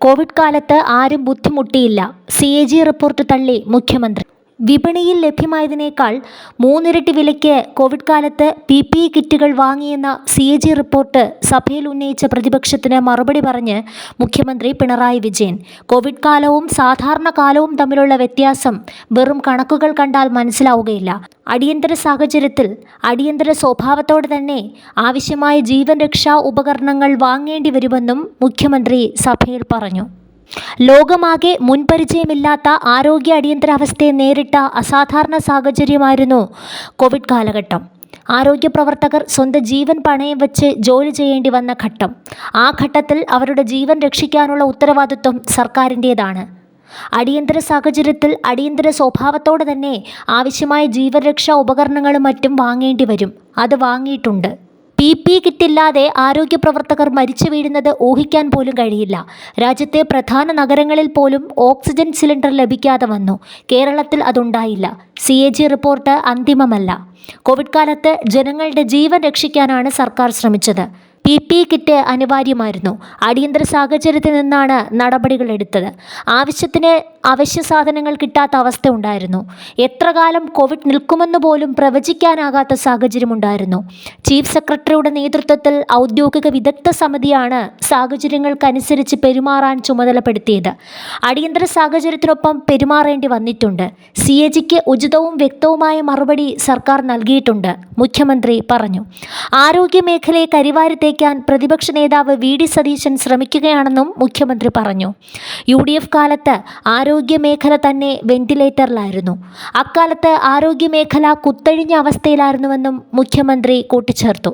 Covid കാലത്ത് ആരും ബുദ്ധിമുട്ടിയില്ല. സി എ ജി റിപ്പോർട്ട് തള്ളി മുഖ്യമന്ത്രി. വിപണിയിൽ ലഭ്യമായതിനേക്കാൾ മൂന്നിരട്ടി വിലയ്ക്ക് കോവിഡ് കാലത്ത് പി പി ഇ കിറ്റുകൾ വാങ്ങിയെന്ന സി എ ജി റിപ്പോർട്ട് സഭയിൽ ഉന്നയിച്ച പ്രതിപക്ഷത്തിന് മറുപടി പറഞ്ഞ് മുഖ്യമന്ത്രി പിണറായി വിജയൻ. കോവിഡ് കാലവും സാധാരണ കാലവും തമ്മിലുള്ള വ്യത്യാസം വെറും കണക്കുകൾ കണ്ടാൽ മനസ്സിലാവുകയില്ല. അടിയന്തര സാഹചര്യത്തിൽ അടിയന്തര സ്വഭാവത്തോടെ തന്നെ ആവശ്യമായ ജീവൻ രക്ഷാ ഉപകരണങ്ങൾ വാങ്ങേണ്ടി വരുമെന്നും മുഖ്യമന്ത്രി സഭയിൽ പറഞ്ഞു. ലോകമാകെ മുൻപരിചയമില്ലാത്ത ആരോഗ്യ അടിയന്തരാവസ്ഥയെ നേരിട്ട അസാധാരണ സാഹചര്യമായിരുന്നു കോവിഡ് കാലഘട്ടം. ആരോഗ്യ പ്രവർത്തകർ സ്വന്തം ജീവൻ പണയം വെച്ച് ജോലി ചെയ്യേണ്ടി വന്ന ഘട്ടം. ആ ഘട്ടത്തിൽ അവരുടെ ജീവൻ രക്ഷിക്കാനുള്ള ഉത്തരവാദിത്വം സർക്കാരിന്റേതാണ്. അടിയന്തര സാഹചര്യത്തിൽ അടിയന്തര സ്വഭാവത്തോടെ തന്നെ ആവശ്യമായ ജീവരക്ഷാ ഉപകരണങ്ങളും മറ്റും വാങ്ങേണ്ടി വരും. അത് വാങ്ങിയിട്ടുണ്ട്. പി പി കിറ്റില്ലാതെ ആരോഗ്യ പ്രവർത്തകർ മരിച്ചു വീഴുന്നത് ഊഹിക്കാൻ പോലും കഴിയില്ല. രാജ്യത്തെ പ്രധാന നഗരങ്ങളിൽ പോലും ഓക്സിജൻ സിലിണ്ടർ ലഭിക്കാതെ വന്നു. കേരളത്തിൽ അതുണ്ടായില്ല. സി എ ജി റിപ്പോർട്ട് അന്തിമമല്ല. കോവിഡ് കാലത്ത് ജനങ്ങളുടെ ജീവൻ രക്ഷിക്കാനാണ് സർക്കാർ ശ്രമിച്ചത്. പി പി കിറ്റ് അനിവാര്യമായിരുന്നു. അടിയന്തര സാഹചര്യത്തിൽ നിന്നാണ് നടപടികൾ എടുത്തത്. ആവശ്യത്തിന് അവശ്യ സാധനങ്ങൾ കിട്ടാത്ത അവസ്ഥ ഉണ്ടായിരുന്നു. എത്ര കാലം കോവിഡ് നിൽക്കുമെന്ന് പോലും പ്രവചിക്കാനാകാത്ത സാഹചര്യമുണ്ടായിരുന്നു ചീഫ് സെക്രട്ടറിയുടെ നേതൃത്വത്തിൽ ഔദ്യോഗിക വിദഗ്ധ സമിതിയാണ് സാഹചര്യങ്ങൾക്കനുസരിച്ച് പെരുമാറാൻ ചുമതലപ്പെടുത്തിയത്. അടിയന്തര സാഹചര്യത്തിനൊപ്പം പെരുമാറേണ്ടി വന്നിട്ടുണ്ട്. സി എ ജിക്ക് ഉചിതവും വ്യക്തവുമായ മറുപടി സർക്കാർ നൽകിയിട്ടുണ്ട് മുഖ്യമന്ത്രി പറഞ്ഞു. ആരോഗ്യ മേഖലയെ കരിവാരിത്തേക്കാൻ പ്രതിപക്ഷ നേതാവ് വി ഡി സതീശൻ ശ്രമിക്കുകയാണെന്നും മുഖ്യമന്ത്രി പറഞ്ഞു. യു ഡി എഫ് കാലത്ത് ആരോഗ്യ മേഖല തന്നെ വെന്റിലേറ്ററിലായിരുന്നു. അക്കാലത്ത് ആരോഗ്യ മേഖല കുത്തഴിഞ്ഞ അവസ്ഥയിലായിരുന്നുവെന്നും മുഖ്യമന്ത്രി കൂട്ടിച്ചേർത്തു.